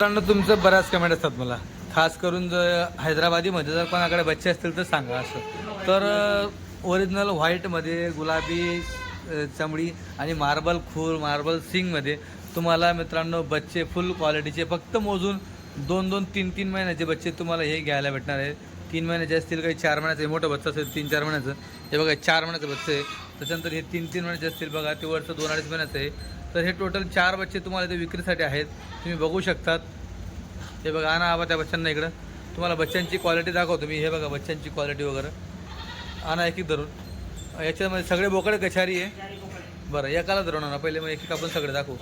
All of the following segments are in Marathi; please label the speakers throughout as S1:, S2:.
S1: मित्रांनो तुमचं बऱ्याच कमेंट असतात मला. खास करून जर हैदराबादीमध्ये जर कोणाकडे बच्चे असतील तर सांगा असं. तर ओरिजिनल व्हाईटमध्ये गुलाबी चमडी आणि मार्बल खूर मार्बल सिंगमध्ये तुम्हाला मित्रांनो बच्चे फुल क्वालिटीचे फक्त मोजून दोन दोन तीन तीन महिन्याचे बच्चे तुम्हाला हे घ्यायला भेटणार आहे तीन महिन्याचे असतील काही चार महिन्याचं हे मोठं बच्चं असेल तीन चार महिन्याचं. हे बघा चार महिन्याचं बच्चं आहे. त्याच्यानंतर हे तीन तीन महिन्याचे असतील बघा ते वरचं दोन अडीच महिन्याचं आहे. तर हे टोटल चार बच्चे तुम्हाला इथे विक्रीसाठी आहेत. तुम्ही बघू शकतात. हे बघा आणा आबा त्या बच्चांना इकडं. तुम्हाला बच्चांची क्वालिटी दाखवतो मी. हे बघा बच्चांची क्वालिटी वगैरे. आणा एक एक धरून. याच्यामध्ये सगळे बोकडे कशारी आहे? बरं एकाला धरून आणा. पहिले मग एक एक आपण सगळे दाखवू.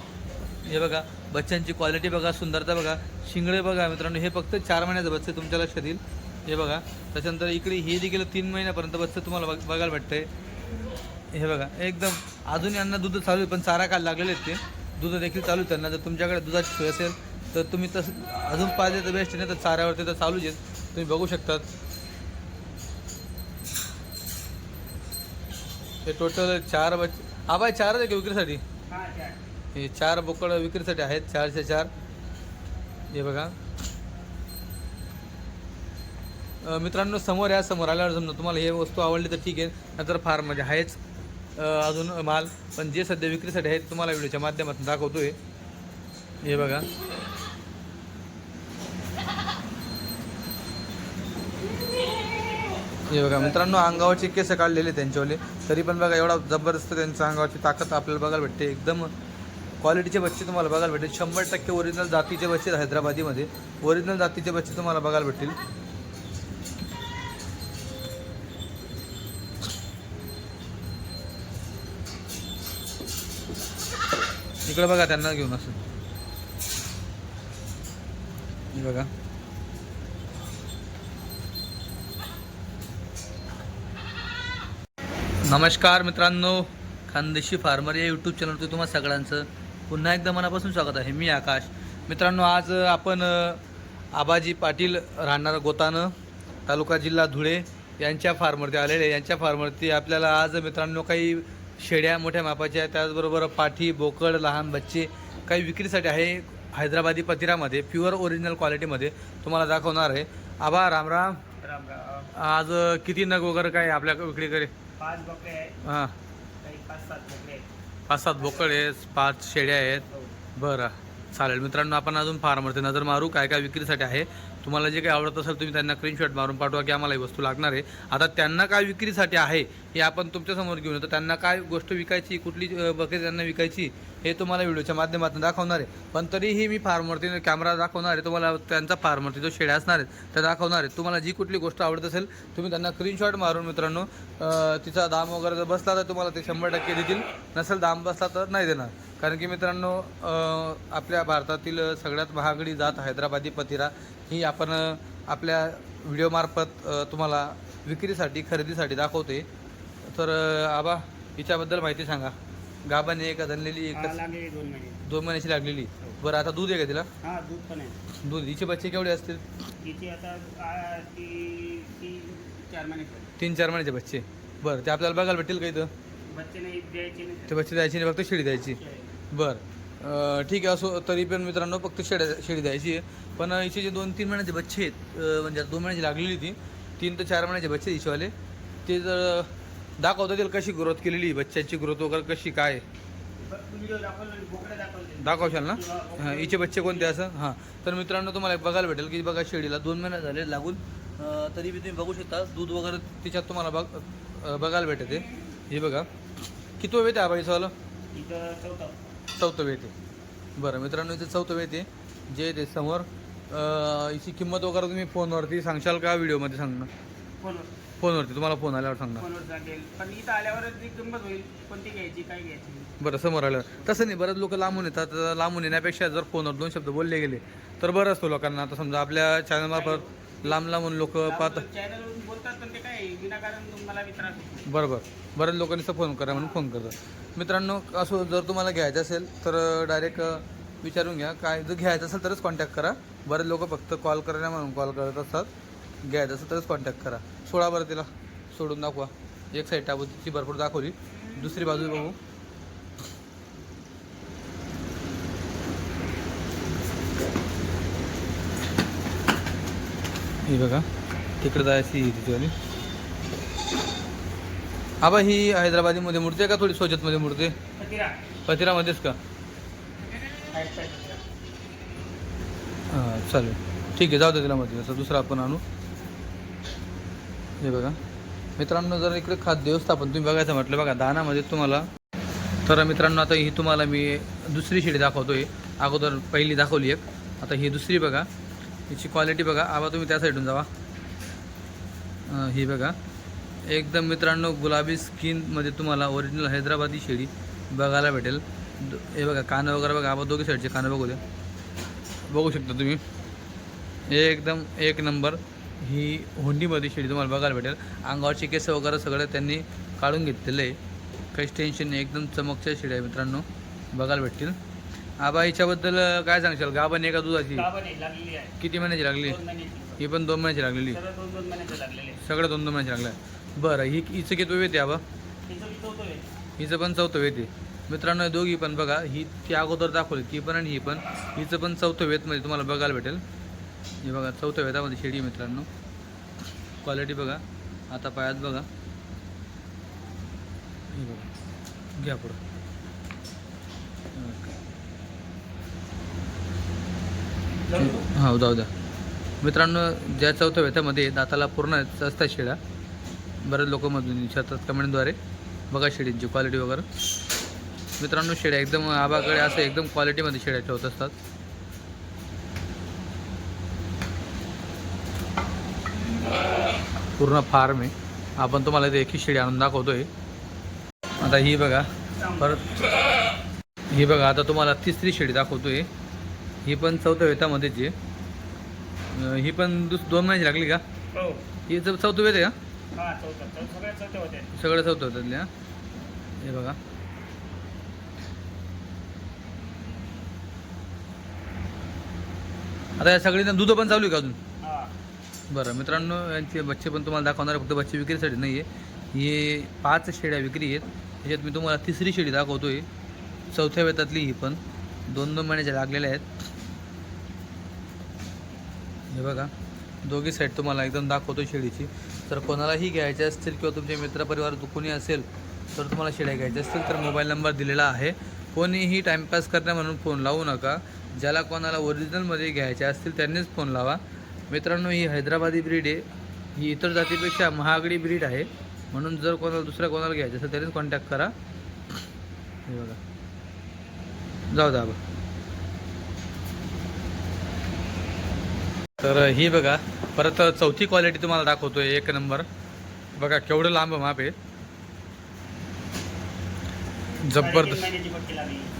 S1: हे बघा बच्चांची क्वालिटी बघा सुंदरता बघा. शिंगडे बघा मित्रांनो. हे फक्त चार महिन्याचं बच्चे तुमच्या लक्षात येईल. हे बघा त्याच्यानंतर इकडे हे देखील तीन महिन्यापर्यंत बच्चं तुम्हाला बघ बघायला भेटतंय. हे बघा एकदम अजून यांना दूध चालू आहे पण चारा काल लागलेले आहेत ते. दूध देखील चालू आहे त्यांना. जर तुमच्याकडे दुधाची सोय असेल तर तुम्ही तसं अजून पाहिजे तर बेस्ट नाही तर चाऱ्यावरती तर चालूच आहेत. तुम्ही बघू शकतात. हे टोटल चार बच आबाय चारच आहे का विक्रीसाठी? हे चार. बोकड विक्रीसाठी आहेत चारशे चार. हे बघा. मित्रांनो समोर या समोर आल्यावर समजा तुम्हाला हे वस्तू आवडली तर ठीक आहे. नंतर फार्ममध्ये आहेच. अ, अजून माल पण जे सध्या विक्रीसाठी आहेत तुम्हाला व्हिडिओच्या माध्यमातून दाखवतो आहे हे बघा. हे बघा मित्रांनो अंगावरचे केस काढलेले त्यांच्यावाले. तरी पण बघा एवढा जबरदस्त त्यांच्या अंगावरची ताकद आपल्याला बघायला भेटते. एकदम क्वालिटीचे बच्चे तुम्हाला बघायला भेटेल शंभर टक्के ओरिजिनल जातीचे बच्चे हैदराबादीमध्ये. ओरिजिनल जातीचे बच्चे तुम्हाला बघायला भेटतील. इकडे बघा त्यांना घेऊन असं. बघा. नमस्कार मित्रांनो खानदेशी फार्मर या यूट्यूब चॅनलवर तुम्हा सगळ्यांचं. पुन्हा एकदा मनापासून स्वागत आहे. मी आकाश. मित्रांनो आज आपण आबाजी पाटील राहणार गोतानं तालुका जिल्हा धुळे यांच्या फार्मवरती आलेले यांच्या फार्मवरती आपल्याला आज मित्रांनो काही शेड्या मोठ्या मापाच्या त्याचबरोबर पाठी बोकड लहान बच्चे काही विक्रीसाठी आहे. हैदराबादी पतिरामध्ये प्युअर ओरिजिनल क्वालिटीमध्ये तुम्हाला दाखवणार आहे. आबा रामराम
S2: राम. राम
S1: आज किती नग वगैरे काय आपल्या विक्रीकडे?
S2: पाच बोकडे आहेत.
S1: हां.
S2: काही पाच सात बोकडे आहेत.
S1: पाच सात बोकड आहेत पाच शेळ्या आहेत.
S2: हो.
S1: बरं. चालेल. मित्रांनो आपण अजून फार्मवरती नजर मारू. काय काय विक्रीसाठी आहे? तुम्हाला जे काही आवडत असेल तुम्ही त्यांना स्क्रीनशॉट मारून पाठवा की आम्हाला ही वस्तू लागणार आहे. आता त्यांना काय विक्रीसाठी आहे हे आपण तुमच्यासमोर घेऊन येतो. त्यांना काय गोष्ट विकायची कुठली बकरी बकेट त्यांना विकायची हे तुम्हाला व्हिडिओच्या माध्यमातून दाखवणार आहे. पण तरीही मी फार्मवरती कॅमेरा दाखवणार आहे. तुम्हाला त्यांचा फार्मवरती जो शेळ्या असणार आहेत त्या दाखवणार आहेत. तुम्हाला जी कुठली गोष्ट आवडत असेल तुम्ही त्यांना स्क्रीनशॉट मारून मित्रांनो तिचा दाम वगैरे जर बसला तर तुम्हाला ते शंभर टक्के देतील. नसेल दाम बसला तर नाही देणार. कारण की मित्रांनो आपल्या भारतातील सगळ्यात महागडी जात हैदराबादी पतिरा ही आपण आपल्या व्हिडिओमार्फत तुम्हाला विक्रीसाठी खरेदीसाठी दाखवते. तर आबा हिच्याबद्दल माहिती सांगा. गाभण आहे का धनलेली आहे
S2: हा,
S1: का
S2: लागले दोन महिने.
S1: दोन महिन्याची लागलेली. बरं आता दूध आहे का तिला?
S2: हा दूध पण आहे.
S1: दूध हिचे बच्चे केवढे असतील?
S2: आता चार
S1: तीन चार महिन्याचे बच्चे बरं ते आपल्याला बघायला भेटेल का इथं?
S2: बच्चे नाही द्यायचे
S1: ते बच्चे द्यायची नाही फक्त शेळी द्यायची. बरं. ठीक आहे असो तरी पण मित्रांनो फक्त शेड्या शेळी द्यायची आहे. पण हिचे जे दोन तीन महिन्याचे बच्चे आहेत म्हणजे दोन महिन्याची लागलेली ती तीन ते चार महिन्याचे बच्चे हिशेवाले ते जर दाखवता येईल कशी ग्रोथ केलेली बच्च्याची ग्रोथ वगैरे कशी काय? आहे. दाखवशाल ना? हां हिचे बच्चे कोणते असं? हां. तर मित्रांनो तुम्हाला एक बघायला भेटेल की बघा शेळीला दोन महिने झाले लागून. तरी बी तुम्ही बघू शकता दूध वगैरे तिच्यात तुम्हाला बघ बघायला भेटते. हे बघा. किती वेळ आहे आबाईचं
S2: इथं चौथा
S1: वेळ आहे. बरं मित्रांनो इथे चौथं वेळ आहे. जे ते समोर हिची किंमत वगैरे तुम्ही फोनवरती सांगशाल का व्हिडिओमध्ये सांगणार
S2: फोनवर.
S1: फोनवरती तुम्हाला फोन आल्यावर सांगणार.
S2: फोनवर सांगेल. पण इथं आल्यावरच ती किंमत होईल कोणती घ्यायची काय घ्यायची?
S1: बरं समोर आल्यावर. तसं नाही बरेच लोक लांबून येतात. लांबून येण्यापेक्षा जर फोनवर दोन शब्द बोलले गेले तर बरं असतो लोकांना. आता समजा आपल्या चॅनलमार्फत लांब लांबून लोक पाहतात.
S2: बोलतात पण ते काय विनाकारण तुम्हाला मी त्रास होतो.
S1: बरोबर. बऱ्याच लोकांनी फोन करा म्हणून फोन करतात. मित्रांनो असं जर तुम्हाला घ्यायचं असेल तर डायरेक्ट विचारून घ्या. काय जर घ्यायचं असेल तरच कॉन्टॅक्ट करा. बरेच लोक फक्त कॉल करा म्हणून कॉल करत असतात. घ्यायचं असेल तरच कॉन्टॅक्ट करा. सोळा बरं तिला. सोडून दाखवा. एक साईड टाकू तिची भरपूर दाखवली. दुसरी बाजू बघू. ही बघा. तिकडे जायची ही तिच्यावाली आबा ही हैदराबादीमध्ये मूर्ती आहे का? थोडी सोजतमध्ये मूर्ती आहे?
S2: पतिरा.
S1: पतिरामध्येच का. हां चालेल. ठीक आहे जाऊ दे तिला मध्ये असं दुसरं आपण आणू. हे बघा. मित्रांनो जर इकडे खाद्य व्यवस्थापन तुम्ही बघायचं म्हटलं बघा दानामध्ये तुम्हाला तर मित्रांनो आता ही तुम्हाला मी दुसरी शिडी दाखवतोय. अगोदर पहिली दाखवली एक. आता ही दुसरी बघा. हिची क्वालिटी बघा. आबा तुम्ही त्या साईडून जावा. ही बघा. एकदम मित्रांनो गुलाबी स्किनमध्ये तुम्हाला ओरिजिनल हैदराबादी शेळी बघायला भेटेल. हे बघा कानं वगैरे बघा आबा दोघी साईडचे कानं बघू द्या. बघू शकता तुम्ही. एकदम एक नंबर ही हुंडीमध्ये शेळी तुम्हाला बघायला भेटेल. अंगावरचे केस वगैरे सगळं त्यांनी काढून घेतलेलं आहे. काहीच टेन्शन नाही एकदम चमकच्या शेळ्या आहे मित्रांनो. बघायला भेटतील. आबा हिच्याबद्दल काय सांगशाल? गाभण आहे का दुधाची? किती महिन्याची लागली? ही पण दोन महिन्याची लागलेली.
S2: सर्व दोन दोन महिन्याचे लागलेले.
S1: सगळं दोन दोन महिन्याची लागल्या बरं ही हिचं किती वेळ येते आबा? हिचं पण चौथं वेत आहे मित्रांनो दोघी पण बघा ही ती अगोदर दाखवली ती पण आणि ही पण. हिचं पण चौथं वेतमध्ये तुम्हाला बघायला भेटेल. हे बघा चौथ्या वेतामध्ये शेडी मित्रांनो. क्वालिटी बघा. आता पायात बघा. हे बघा. घ्या पुढं. हा जाऊ द्या. मित्रांनो ज्या चौथ्या वेतामध्ये दाताला पूर्ण असतात शेळ्या बरेच लोक मधून विचारतात कमेंटद्वारे. बघा शेळींची क्वालिटी वगैरे. मित्रांनो शेळ्या एकदम आबाकडे असं एकदम क्वालिटीमध्ये शेळ्या ठेवत असतात. पूर्ण फार्म आहे. आपण तुम्हाला ते एकी शेळी आणून दाखवतोय. आता ही बघा परत ही बघा आता तुम्हाला तिसरी शेळी दाखवतोय. ही पण चौथ्या वेतामध्येच आहे. ही पण दुस दोन महिन्याची लागली का?
S2: हो.
S1: ही चौथं वेत आहे का?
S2: हा चौथा. सगळ्या
S1: सगळं चौथं होतं त्यातल्या हे बघा. आता या सगळी दूध पण चालू आहे का अजून? बरं मित्रांनो यांचे बच्चे पण तुम्हाला दाखवणार आहे, फक्त बच्चे विक्रीसाठी नाही आहे हे पाच शेळ्या विक्री आहेत. त्याच्यात मी तुम्हाला तिसरी शेळी दाखवतोय. चौथ्या वेतातली ही पण. दोन दोन महिन्याच्या लागलेल्या आहेत. हे बघा. दोघी साईड तुम्हाला एकदम दाखवतो शेळीची तर कोणालाही घ्यायचे असतील किंवा तुमचे मित्रपरिवार कोणी असेल तर तुम्हाला शिड्या घ्यायच्या असतील तर मोबाईल नंबर दिलेला आहे. कोणीही टाईमपास करण्या म्हणून फोन लावू नका. ज्याला कोणाला ओरिजिनलमध्ये घ्यायच्या असतील त्यांनीच फोन लावा. मित्रांनो ही हैदराबादी ब्रीड आहे. ही इतर जातीपेक्षा महागडी ब्रीड आहे. म्हणून जर कोणाला दुसऱ्या कोणाला घ्यायचं असेल त्यांनीच कॉन्टॅक्ट करा. हे बघा. जाऊ दाबा तर ही बघा परत चौथी क्वालिटी तुम्हाला दाखवतोय एक नंबर. बघा केवढं लांब माप आहे जबरदस्त.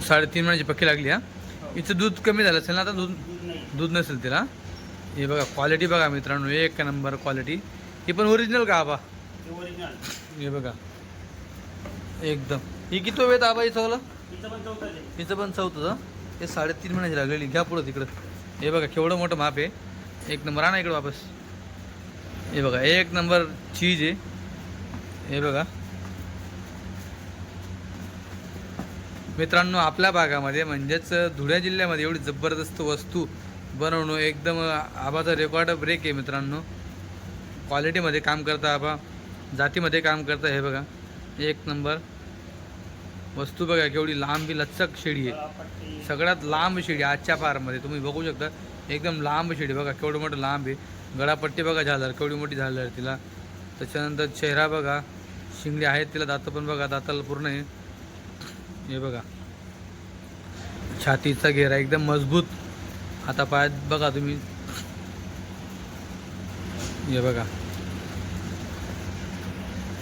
S1: साडेतीन महिन्याची पक्की लागली. हा?
S2: हो.
S1: हिचं दूध कमी झालं असेल ना आता? दूध दूध नसेल तिला? हे बघा क्वालिटी बघा मित्रांनो एक नंबर क्वालिटी ही पण ओरिजिनल का आबा? हे बघा. एकदम. ही किती वेळ आबा
S2: चौथंच आहे.
S1: हिचं पण चौथं हे साडेतीन महिन्याची लागलेली घ्या पुढं तिकडं. हे बघा केवढं मोठं माप आहे. एक नंबर. आणा इकडं वापस. हे बघा एक नंबर चीज आहे. हे बघा. मित्रांनो आपल्या भागामध्ये म्हणजेच धुळे जिल्ह्यामध्ये एवढी जबरदस्त वस्तू बनवणं एकदम आबाचा रेकॉर्ड ब्रेक आहे मित्रांनो. क्वालिटीमध्ये काम करता आबा जातीमध्ये काम करता हे बघा. एक नंबर. वस्तू बघा केवढी लांबी लचक शेळी आहे. सगळ्यात लांब शेळी आजच्या फारमध्ये तुम्ही बघू शकता. एकदम लांब शिडी बघा केवढं मोठं लांब आहे. गळापट्टी बघा झालं केवढी मोठी झालर तिला. त्याच्यानंतर चेहरा बघा शिंगडी आहेत तिला दातं पण बघा दाताला पूर्ण आहे. हे बघा. छातीचा घेरा एकदम मजबूत. आता पायात बघा तुम्ही. हे बघा.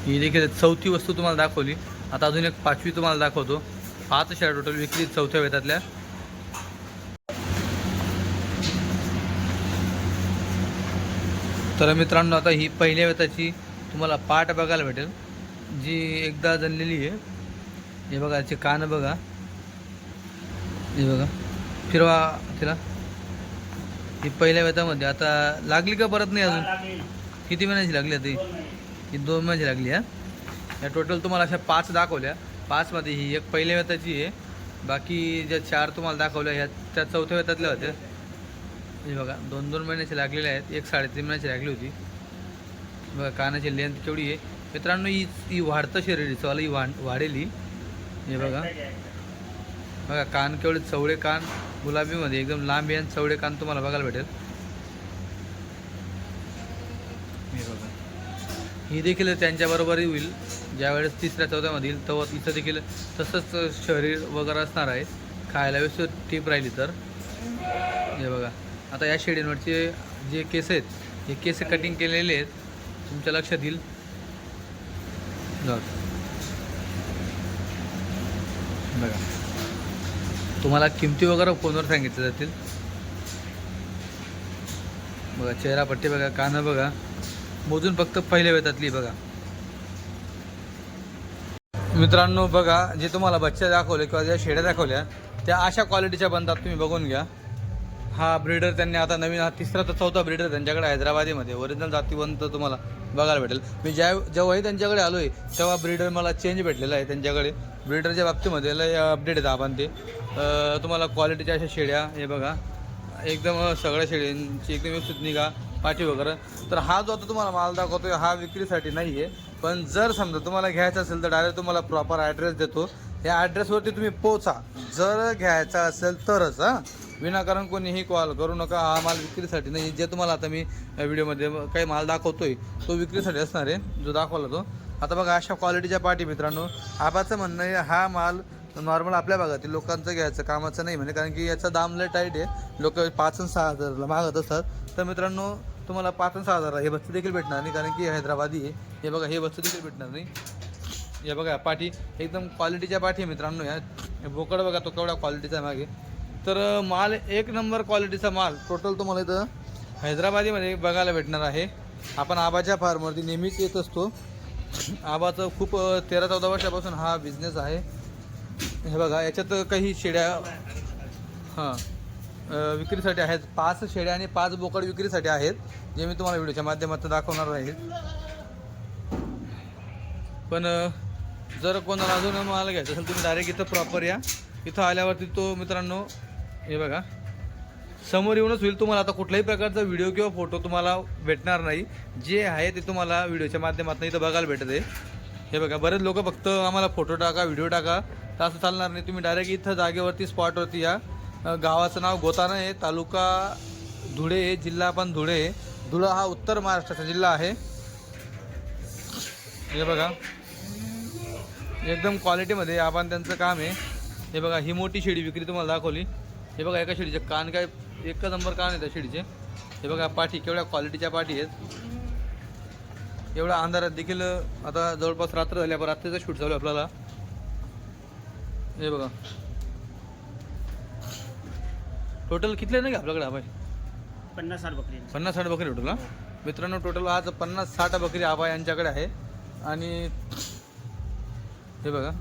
S1: ही देखील चौथी वस्तू तुम्हाला दाखवली. आता अजून एक पाचवी तुम्हाला दाखवतो. पाच शर्ट टोटल विक्री चौथ्या वेतातल्या. तर मित्रांनो आता ही पहिल्या वेताची तुम्हाला पाठ बघायला भेटेल. जी एकदा जनलेली आहे. हे बघा याचे कान बघा. हे बघा. फिरवा तिला. ही पहिल्या वेतामध्ये आता लागली का परत नाही अजून? किती महिन्याची लागली आता ही?
S2: दोन
S1: महिन्याची लागली हा? या टोटल तुम्हाला अशा पाच दाखवल्या. पाचमध्ये ही एक पहिल्या वेताची आहे. बाकी ज्या चार तुम्हाला दाखवल्या ह्या त्या चौथ्या वेतातल्या होत्या. हे बघा दोन दोन महिन्याचे लागलेले आहेत. एक साडेतीन महिन्याची लागली होती. बघा कानाची लेंथ केवढी आहे? मित्रांनो ही ही वाढतं शरीर चवाला ही वाढ वाढेल. ही हे बघा. बघा कान केवढे चवळे कान. गुलाबीमध्ये एकदम लांब आणि चवळे कान तुम्हाला बघायला भेटेल. हे बघा. ही देखील त्यांच्याबरोबरही होईल. ज्यावेळेस तिसऱ्या चौथ्यामध्ये येईल तेव्हा इथं देखील तसंच शरीर वगैरे असणार आहे. खायला व्यवस्थित टीप राहिली तर. हे बघा. आता या शेडींवरचे जे केस आहेत हे केस कटिंग केलेले आहेत. तुमच्या लक्षात येईल. बघा. तुम्हाला किमती वगैरे फोनवर सांगितले जातील. बघा चेहरा पट्टी बघा कानं बघा. मोजून फक्त पहिल्या वेतातली बघा. मित्रांनो बघा जे तुम्हाला बच्च्या दाखवले किंवा ज्या शेड्या दाखवल्या त्या अशा क्वालिटीच्या बनतात तुम्ही बघून घ्या. हा ब्रीडर त्यांनी आता नवीन हा तिसरा तर चौथा ब्रीडर त्यांच्याकडे हैदराबादीमध्ये. ओरिजिनल जातीवंत तुम्हाला बघायला भेटेल. मी ज्या जेव्हाही त्यांच्याकडे आलो आहे तेव्हा ब्रीडर मला चेंज भेटलेला आहे त्यांच्याकडे. ब्रीडरच्या बाबतीमध्ये लय अपडेट आहेत आपण ते. तुम्हाला क्वालिटीच्या अशा शेड्या हे बघा. एकदम सगळ्या शेळ्यांची एकदम व्यवस्थित निघा पाठी वगैरे. तर हा जो आता तुम्हाला माल दाखवतो हा विक्रीसाठी नाही आहे पण जर समजा तुम्हाला घ्यायचा असेल तर डायरेक्ट तुम्हाला प्रॉपर ॲड्रेस देतो. या ॲड्रेसवरती तुम्ही पोचा. जर घ्यायचा असेल तरच हां. विनाकारण कोणीही कॉल करू नका. हा माल विक्रीसाठी नाही जे तुम्हाला आता मी या व्हिडिओमध्ये काही माल दाखवतोय तो विक्रीसाठी असणार आहे. जो दाखवला तो. आता बघा अशा क्वालिटीच्या पाठी मित्रांनो आबाचं म्हणणं आहे हा माल नॉर्मल आपल्या भागातील लोकांचं घ्यायचं कामाचं नाही म्हणजे कारण की याचा दाम लय टाईट आहे. लोक पाच आणि सहा हजारला मागत असतात. तर मित्रांनो तुम्हाला पाच आणि सहा हजार हे वस्तू देखील भेटणार नाही. कारण की हैदराबादी आहे. हे बघा हे वस्तू देखील भेटणार नाही. हे बघा पाठी एकदम क्वालिटीच्या पाठी मित्रांनो. या बोकड बघा तो केवढा क्वालिटीचा मागे. तर माल एक नंबर क्वालिटीचा माल. टोटल तुम्हाला इथं हैदराबादीमध्ये बघायला भेटणार आहे. आपण आबाच्या फार्मवरती नेहमीच येत असतो. आबाचं खूप तेरा चौदा वर्षापासून हा बिझनेस आहे. हे बघा याच्यात काही शेड्या हां विक्रीसाठी आहेत. पाच शेड्या आणि पाच बोकड विक्रीसाठी आहेत जे मी तुम्हाला व्हिडिओच्या माध्यमातून दाखवणार आहे. पण जर कोणाला अजून माल घ्यायचा असेल तुम्ही डायरेक्ट इथं प्रॉपर या. इथं आल्यावरती तो मित्रांनो हे बघा. समोर येऊनच होईल तुम्हाला. आता कुठल्याही प्रकारचा व्हिडिओ किंवा फोटो तुम्हाला भेटणार नाही. जे आहे ते तुम्हाला व्हिडिओच्या माध्यमातून इथं बघायला भेटत आहे. हे बघा बरेच लोक फक्त आम्हाला फोटो टाका व्हिडिओ टाका. तर असं चालणार नाही. तुम्ही डायरेक्ट इथं जागेवरती स्पॉटवरती या. गावाचं नाव गोताना आहे. तालुका धुळे आहे जिल्हा पण धुळे आहे. धुळा हा उत्तर महाराष्ट्राचा जिल्हा आहे. हे बघा. एकदम क्वालिटीमध्ये आपण त्यांचं काम आहे. हे बघा ही मोठी शेळी विक्री तुम्हाला दाखवली. हे बघा एका शेळीचे कान काय एकच नंबर कान आहे त्या शेळीचे हे बघा पाठी केवढ्या क्वालिटीच्या पाठी आहेत. एवढ्या अंधारात देखील आता जवळपास रात्र झाली आपण रात्रीचं शूट आहे आपल्याला. हे बघा. टोटल कितले नाही का आपल्याकडे आबाई?
S2: पन्नास साठ बकरी
S1: पन्नास साठ बकरी टोटल हा? मित्रांनो टोटल आज पन्नास साठ बकरी आबा यांच्याकडे आहे. आणि हे बघा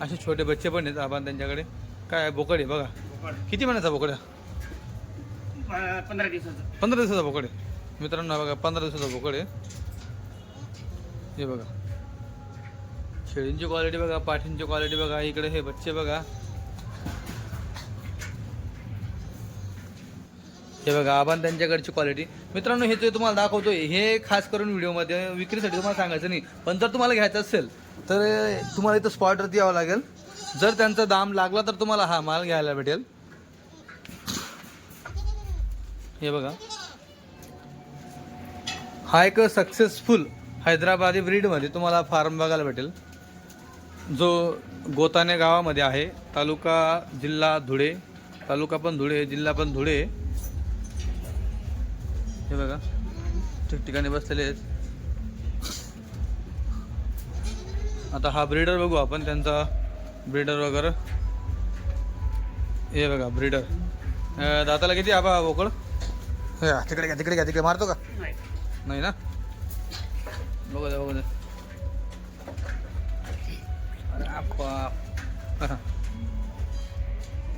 S1: असे छोटे बच्चे पण आहेत आबा त्यांच्याकडे. काय आहे, बोकड आहे बघा. किती महिन्याचा बोकड? आहे
S2: पंधरा दिवसाचं.
S1: पंधरा दिवसाचा बोकड. आहे मित्रांनो हा बघा पंधरा दिवसाचा बोकड. आहे हे बघा. शेळींची क्वालिटी बघा पाठींची क्वालिटी बघा इकडे हे बच्चे बघा. हे बघा आबान त्यांच्याकडची क्वालिटी मित्रांनो हे जे तुम्हाला दाखवतोय हे खास करून व्हिडिओमध्ये विक्रीसाठी तुम्हाला सांगायचं नाही. पण जर तुम्हाला घ्यायचं असेल तर तुम्हाला इथं स्पॉटवरती यावं लागेल. जर त्यांचा दाम लागला तर तुम्हाला हा माल घ्यायला भेटेल. हे बघा. हा एक सक्सेसफुल हैदराबादी ब्रीडमध्ये तुम्हाला फार्म बघायला भेटेल. जो गोताने गावामध्ये आहे तालुका जिल्हा धुळे तालुका पण धुळे जिल्हा पण धुळे. हे बघा. ठिकठिकाणी बसलेले आहेत. आता हा ब्रीडर बघू आपण त्यांचा ब्रीडर वगैरे. हे बघा ब्रीडर दाताला किती आबा बोकड? हे, तिकडे घ्या तिकडे घ्या तिकडे मारतो का?
S2: नाही
S1: नाही ना? बघू दे बघू दे. अरे बाप.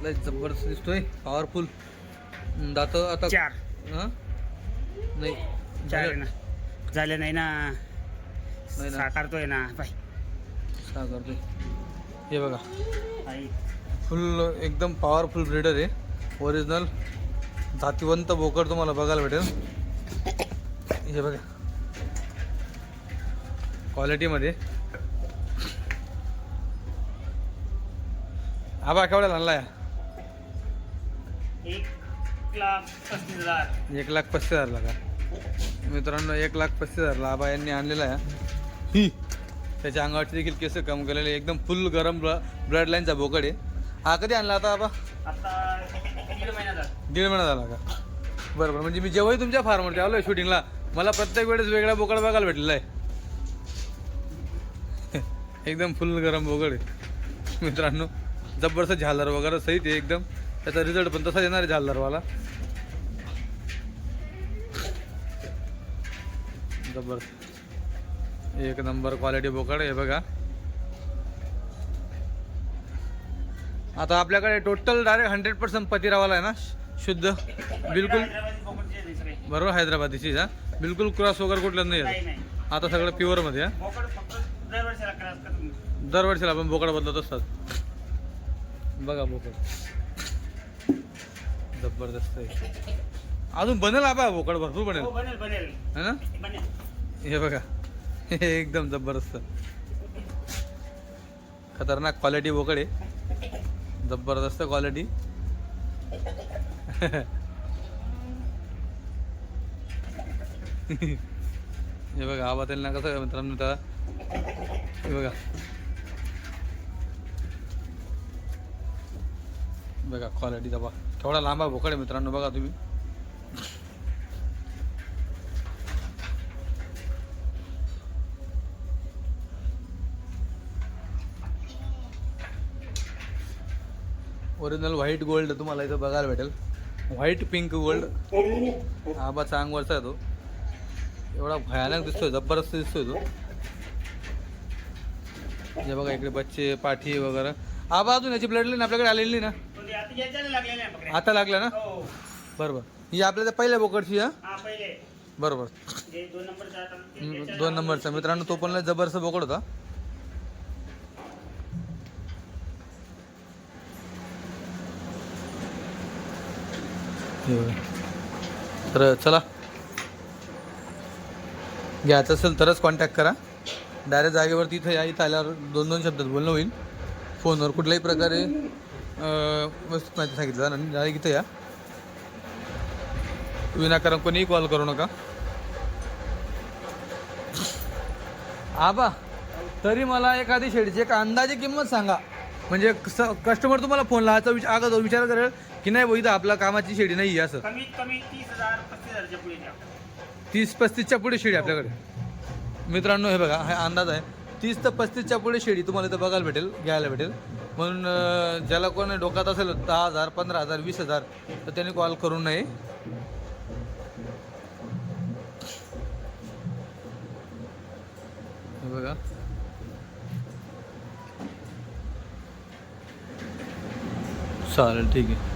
S1: लय जबरदस्त दिसतोय पॉवरफुल दात आता
S2: चार.
S1: हं? नाही
S2: चार. ना. झाले नाही ना. साकारतोय ना बाय
S1: सहा करतोय हे बघा. फुल एकदम पॉवरफुल ब्रीडर आहे. ओरिजिनल जातीवंत बोकड तुम्हाला बघायला भेटेल. हे बघा. क्वालिटीमध्ये आबा केवढ्याला आणलाय?
S2: एक लाख पस्तीस हजार.
S1: एक लाख पस्तीस हजारला का? मित्रांनो एक लाख पस्तीस हजारला आबा यांनी आणलेला आहे. ही त्याच्या अंगावरचे देखील केस कम केलेले एकदम फुल गरम ब्लड लाईनचा बोकड आहे. हा कधी आणला आता
S2: आता दीड महिना झाला.
S1: का? बरं बरं म्हणजे मी जेव्हाही तुमच्या फार्मवरती आलो आहे शूटिंगला मला प्रत्येक वेळेस वेगळा बोकड बघायला भेटलेला आहे. एकदम फुल गरम बोकड आहे. मित्रांनो जबरदस्त झालर वगैरे सहित आहे एकदम. त्याचा रिझल्ट पण तसा येणार आहे झालरवाला. जबरदस्त. एक नंबर क्वालिटी बोकड हे बघा. आता आपल्याकडे टोटल डायरेक्ट हंड्रेड पर्सेंट पतिरावाला आहे ना शुद्ध बिलकुल बरोबर हैदराबादीची हा? बिलकुल क्रॉस वगैरे कुठलं नाही आता सगळं प्युअरमध्ये हा
S2: दरवर्षाला
S1: दरवर्षीला आपण बोकड बदलत असतात. बघा बोकड. जबरदस्त आहे. अजून बनेल आबा बोकड भरपूर बनेल.
S2: हो
S1: है ना? हे बघा. एकदम जबरदस्त. खतरनाक क्वालिटी बोकडे जबरदस्त क्वालिटी हे बघा आबा त्यांना कसं मित्रांनो त्या हे बघा. बघा क्वालिटी दबा केवढा लांबा बोकड आहे मित्रांनो बघा तुम्ही. ओरिजिनल व्हाईट गोल्ड तुम्हाला इथं बघायला भेटेल. White pink gold. आबाचा अंगवरचा आहे तो. एवढा भयानक दिसतोय जबरदस्त दिसतोय तो. हे बघा इकडे बच्चे पाठी वगैरे. आबा अजून याची ब्लड लाईन आपल्याकडे आलेली ना?
S2: आता
S1: लागला ना?
S2: हो
S1: बरोबर. ही आपल्या पहिल्या बोकडची हा?
S2: हा पहिले
S1: बरोबर
S2: जे दोन नंबरचा.
S1: मित्रांनो तो पण जबरदस्त बोकड होता. तर चला. घ्यायचं असेल तरच कॉन्टॅक्ट करा. डायरेक्ट जागेवरती इथं या इथं आल्यावर दोन दोन शब्दात बोलणं होईल. फोनवर कुठल्याही प्रकारे वस्तू माहिती सांगितलं आणि डायरेक्ट इथं या. विनाकारण कोणीही कॉल करू नका. आबा तरी मला एखादी शेडीची एक अंदाजे किंमत सांगा. म्हणजे कस्टमर तुम्हाला फोन लावायचा विचार अगोदर विचार करेल की नाही भाऊ इथं आपल्या कामाची शेडी नाही असं.
S2: कमीत कमी तीस हजार पस्तीस हजारच्या पुढे द्या.
S1: तीस पस्तीसच्या पुढे शेडी आपल्याकडे. मित्रांनो हे बघा हा अंदाज आहे. तीस ते पस्तीसच्या पुढे शेडी तुम्हाला इथं बघायला भेटेल घ्यायला भेटेल. म्हणून अं, ज्याला कोणी डोक्यात असेल दहा हजार पंधरा हजार वीस हजार तर त्यांनी कॉल करू नये. हे बघा. चालेल ठीक आहे.